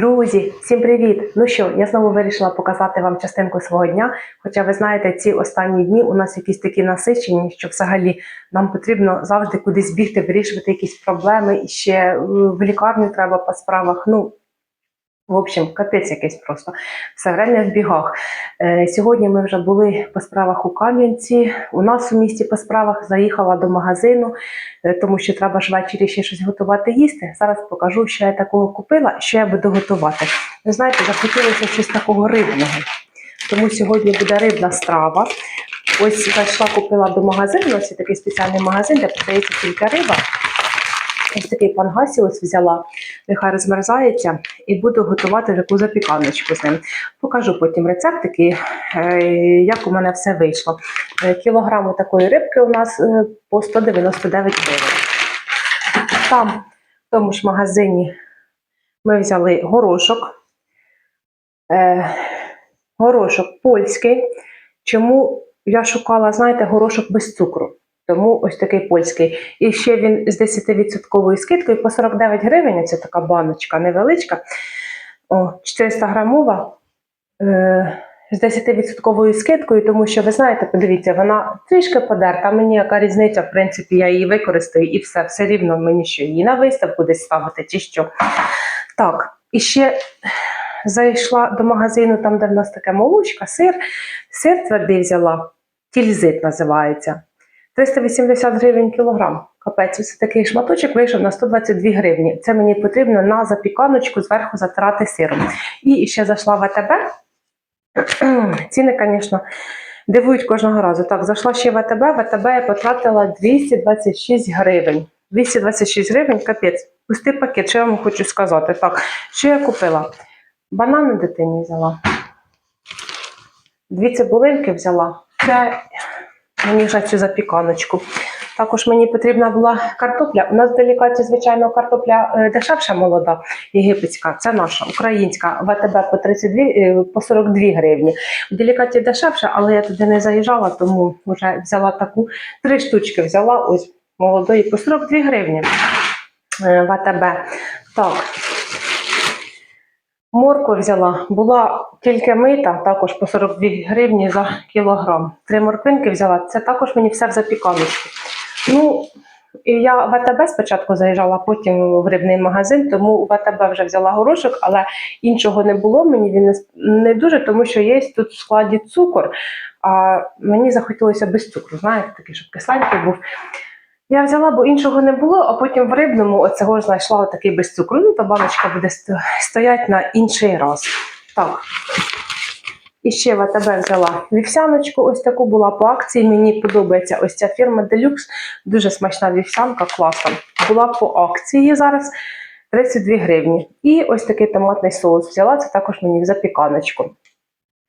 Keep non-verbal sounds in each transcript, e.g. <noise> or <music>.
Друзі, всім привіт! Ну що, я знову вирішила показати вам частинку свого дня. Хоча ви знаєте, ці останні дні у нас якісь такі насичені, що взагалі нам потрібно завжди кудись бігти, вирішувати якісь проблеми. І ще е, в лікарню треба по справах. Ну, в общем, капець якийсь просто. Все время в бігах. Е, сьогодні ми вже були по справах у Кам'янці. У нас у місті по справах заїхала до магазину, е, тому що треба ж ввечері ще щось готувати їсти. Зараз покажу, що я такого купила, що я буду готувати. Ви знаєте, захотілося щось такого рибного. Тому сьогодні буде рибна страва. Ось зайшла, купила до магазину. Нас є такий спеціальний магазин, де продається тільки риба. Ось такий пангасіус взяла, нехай розмерзається, і буду готувати таку запіканочку з ним. Покажу потім рецептики, е, як у мене все вийшло. Е, Кілограму такої рибки у нас е, по 199 гривень. Там, в тому ж магазині, ми взяли горошок. Горошок польський. Чому я шукала, знаєте, горошок без цукру? Тому ось такий польський. І ще він з 10% скидкою по 49 гривень. Це така баночка невеличка. О, 400 грамова. Е, з 10% скидкою, тому що ви знаєте, подивіться, вона трішки подерта. Мені яка різниця, в принципі, я її використаю і все, все рівно мені що її на виставку десь ставити чи що. Так, і ще зайшла до магазину, там, де в нас таке молочка, сир. Сир твердий взяла, тільзит називається. 380 гривень кілограм. Капець, ось такий шматочок вийшов на 122 гривні. Це мені потрібно на запіканочку зверху затирати сиром. І ще зайшла в АТБ. <clears throat> Ціни, звісно, дивують кожного разу. Так, зайшла ще в АТБ, в АТБ я потратила 226 гривень. 226 гривень, капець. Пустий пакет, що я вам хочу сказати. Так, що я купила? Банани дитині взяла. Дві цибулинки взяла. Це вже цю запіканочку. Також мені потрібна була картопля. У нас в делікаті, звичайно, картопля е, дешевша молода, єгипетська, це наша, українська, в АТБ по 32, е, по 42 гривні. В делікаті дешевше, але я туди не заїжджала, тому вже взяла таку. Три штучки взяла, ось молодої, по 42 гривні е, в АТБ. Так. Морква взяла, була тільки мита, також по 42 гривні за кілограм. Три морквинки взяла, це також мені все в запіканочку. Ну, і я в АТБ спочатку заїжджала, потім в рибний магазин, тому в АТБ вже взяла горошок, але іншого не було. Мені він не дуже, тому що є тут в складі цукор. А мені захотілося без цукру, знаєте, такий, щоб кисленький був. Я взяла, бо іншого не було, а потім в рибному оцього знайшла отакий без цукру. Ну, то баночка буде сто- стояти на інший раз. Так. І ще в взяла вівсяночку, ось таку була по акції. Мені подобається ось ця фірма Deluxe. Дуже смачна вівсянка, класна. Була по акції зараз 32 гривні. І ось такий томатний соус взяла, це також мені в запіканочку.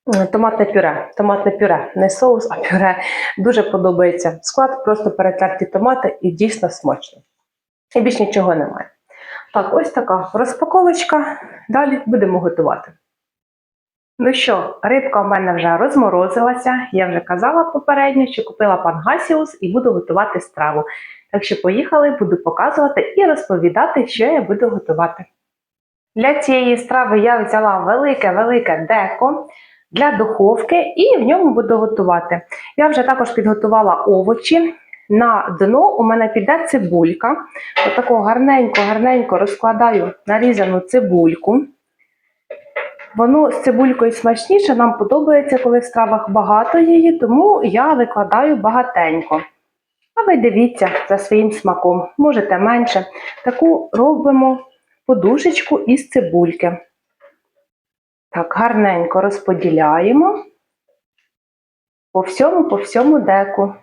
Е, Томатне пюре, томатне пюре, не соус, а пюре. Дуже подобається склад, просто перетерті томати і дійсно смачно. І більш нічого немає. Так, ось така розпаковочка. Далі будемо готувати. Ну що, рибка в мене вже розморозилася. Я вже казала попередньо, що купила пангасіус і буду готувати страву. Так що поїхали, буду показувати і розповідати, що я буду готувати. Для цієї страви я взяла велике-велике деко для духовки і в ньому буду готувати. Я вже також підготувала овочі. На дно у мене піде цибулька. Отако гарненько-гарненько розкладаю нарізану цибульку. Воно з цибулькою смачніше, нам подобається, коли в стравах багато її, тому я викладаю багатенько. А ви дивіться за своїм смаком, можете менше. Таку робимо подушечку із цибульки. Так, гарненько розподіляємо по всьому, по всьому деку.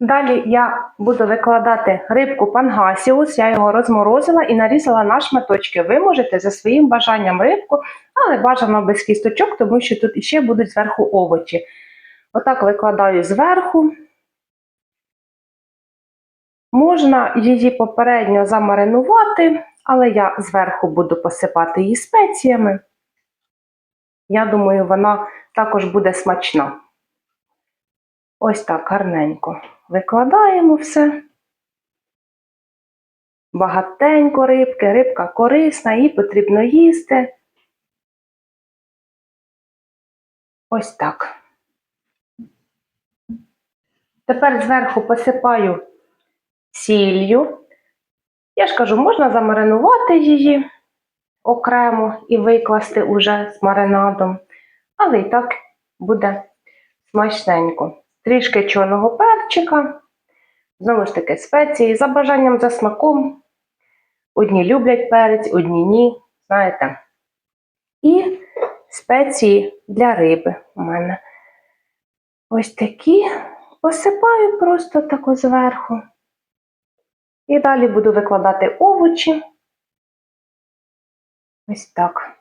Далі я буду викладати рибку пангасіус, я його розморозила і нарізала на шматочки. Ви можете за своїм бажанням рибку, але бажано без кісточок, тому що тут іще будуть зверху овочі. Отак викладаю зверху. Можна її попередньо замаринувати, але я зверху буду посипати її спеціями. Я думаю, вона також буде смачна. Ось так гарненько викладаємо все. багатенько рибки, рибка корисна, її потрібно їсти. Ось так. Тепер зверху посипаю сіллю. Я ж кажу, можна замаринувати її окремо і викласти уже з маринадом, але і так буде смачненько. Трішки чорного перчика, знову ж таки, спеції, за бажанням за смаком. Одні люблять перець, одні ні, знаєте. І спеції для риби у мене. Ось такі посипаю просто тако зверху. І далі буду викладати овочі. Ось так.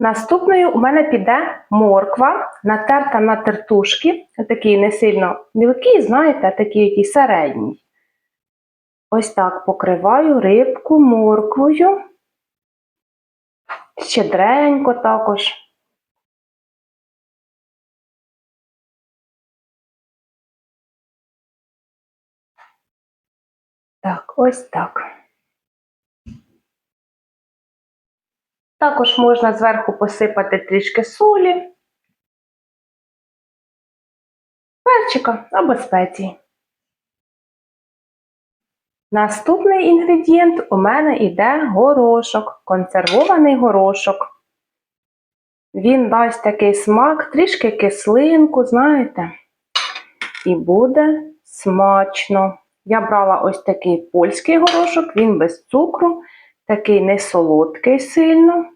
Наступною у мене піде морква, натерта на тертушки. Такий не сильно мілкий, знаєте, такий який середній. Ось так покриваю рибку морквою. Щедренько також. Так, ось так. Також можна зверху посипати трішки солі, перчика або спеції. Наступний інгредієнт у мене йде горошок, консервований горошок. Він дасть такий смак, трішки кислинку, знаєте, і буде смачно. Я брала ось такий польський горошок, він без цукру, такий не солодкий сильно.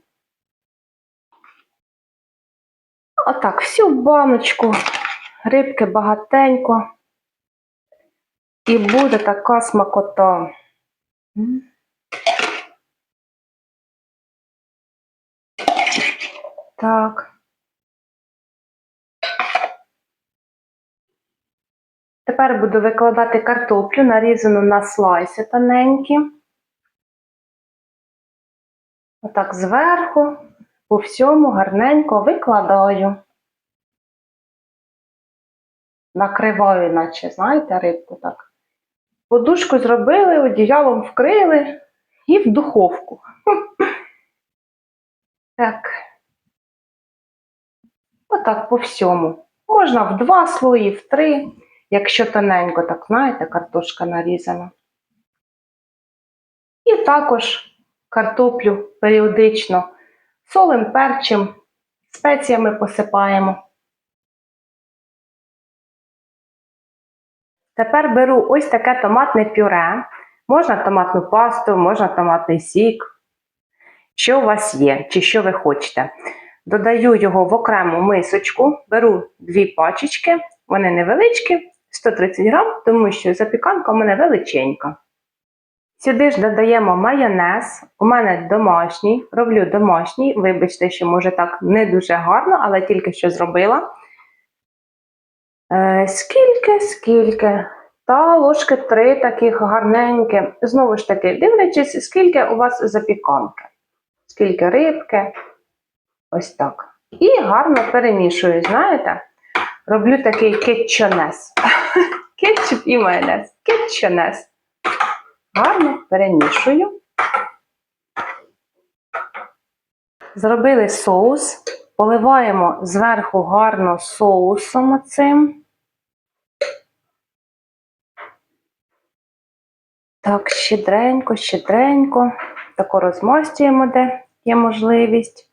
Отак, всю баночку, рибки багатенько. І буде така смакота. Так. Тепер буду викладати картоплю, нарізану на слайси тоненькі. Отак зверху, по всьому гарненько викладаю. Накриваю, наче, знаєте, рибку так. Подушку зробили, одіялом вкрили і в духовку. <laughs> Так. Отак по всьому. Можна в два слої, в три, якщо тоненько, так знаєте, картошка нарізана. І також картоплю періодично солим, перчим, спеціями посипаємо. Тепер беру ось таке томатне пюре. Можна томатну пасту, можна томатний сік. Що у вас є, чи що ви хочете. Додаю його в окрему мисочку, беру дві пачечки, вони невеличкі, 130 грам, тому що запіканка у мене величенька. Сюди ж додаємо майонез. У мене домашній, роблю домашній. Вибачте, що може так не дуже гарно, але тільки що зробила. Е, скільки, скільки? Та ложки три таких гарненькі. Знову ж таки, дивлячись, скільки у вас запіканки, скільки рибки. Ось так. І гарно перемішую, знаєте? Роблю такий кетчонез. Кетчуп і майонез. Кетчонез. Гарно перемішую. Зробили соус. Поливаємо зверху гарно соусом оцим. Так, щедренько, щедренько. Тако розмастюємо, де є можливість.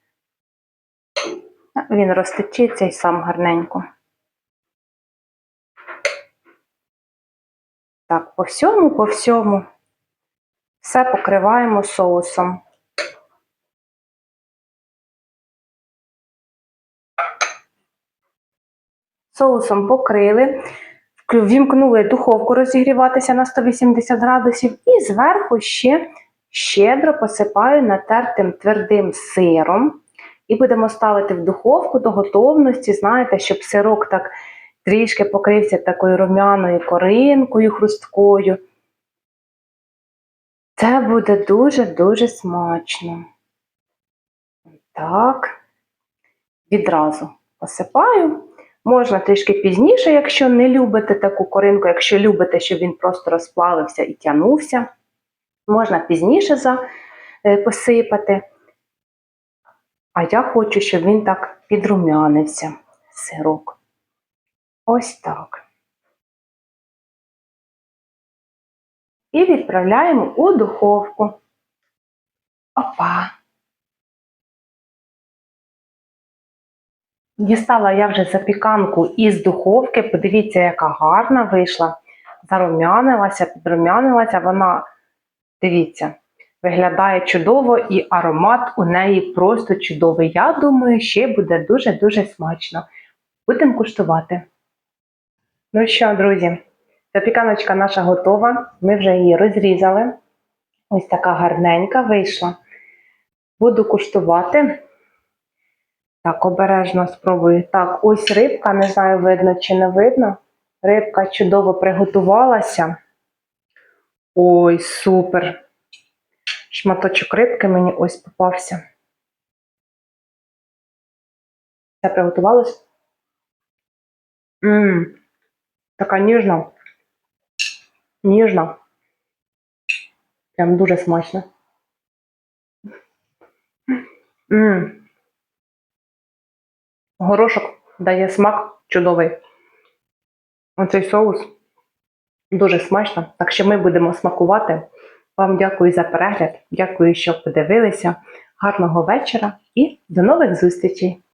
Він розтечиться і сам гарненько. Так, по всьому, по всьому. Все покриваємо соусом. Соусом покрили, вімкнули духовку розігріватися на 180 градусів і зверху ще щедро посипаю натертим твердим сиром. І будемо ставити в духовку до готовності, знаєте, щоб сирок так трішки покрився такою рум'яною коринкою хрусткою. Це буде дуже-дуже смачно. Так, відразу посипаю. Можна трішки пізніше, якщо не любите таку коринку, якщо любите, щоб він просто розплавився і тягнувся, можна пізніше за, е, посипати. А я хочу, щоб він так підрумянився, сирок. Ось так. І відправляємо у духовку. Опа. Дістала я вже запіканку із духовки. Подивіться, яка гарна вийшла. Зарум'янилася, підрум'янилася. Вона, дивіться, виглядає чудово і аромат у неї просто чудовий. Я думаю, ще буде дуже-дуже смачно. Будемо куштувати. Ну що, друзі, запіканочка наша готова. Ми вже її розрізали. Ось така гарненька вийшла. Буду куштувати. Так, обережно спробую. Так, ось рибка, не знаю, видно чи не видно. Рибка чудово приготувалася. Ой, супер. Шматочок рибки мені ось попався. Все приготувалось? Ммм, така ніжна. Ніжна. Прям дуже смачно. Ммм. Горошок дає смак чудовий. Оцей соус дуже смачно. Так що ми будемо смакувати. Вам дякую за перегляд. Дякую, що подивилися. Гарного вечора і до нових зустрічей!